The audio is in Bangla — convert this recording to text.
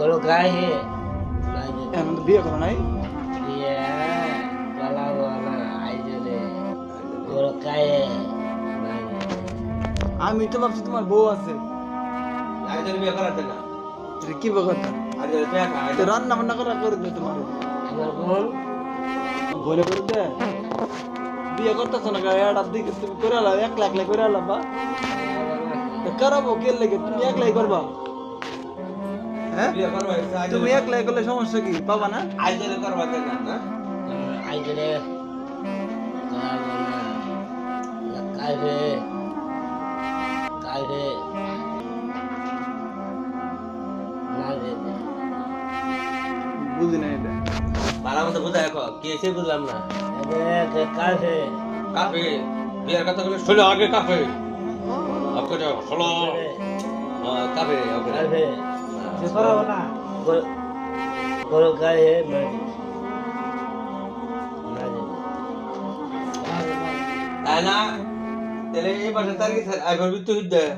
গরু গায়ে এখন তো বিয়ে করো নাই দিয়ে পালাবো না আইজলে গরু গায়ে আমি তো ভাবছি তোমার বউ আছে তো বিয়ে করাতে না কি কথা আগে তো বিয়ে করা রান্না বান্না করা করে দে তোমার আমার বোন বলে করে দে বিয়ে করতেছ না এটার দিকে তুমি করে আলাম একলা একলা করে আলাম বা তো করাবো কে লেগে তুমি একলাই করবা হ্যাঁ? করবা তুমি একলাই করলে সমস্যা কি? পাবা না? আইজলে পালাবো না কাইবে কাইবে না বুঝি না এটা। ভালো মতো বুঝা দেখো কি বুঝলাম না। কাফে বিয়ের কথা বলে শোনো আগে কাফে। শোনো কাফে না। না যেতে তাই না? তাহলে এই বাসা তার কি আইবার বিদ্যুৎ দেয়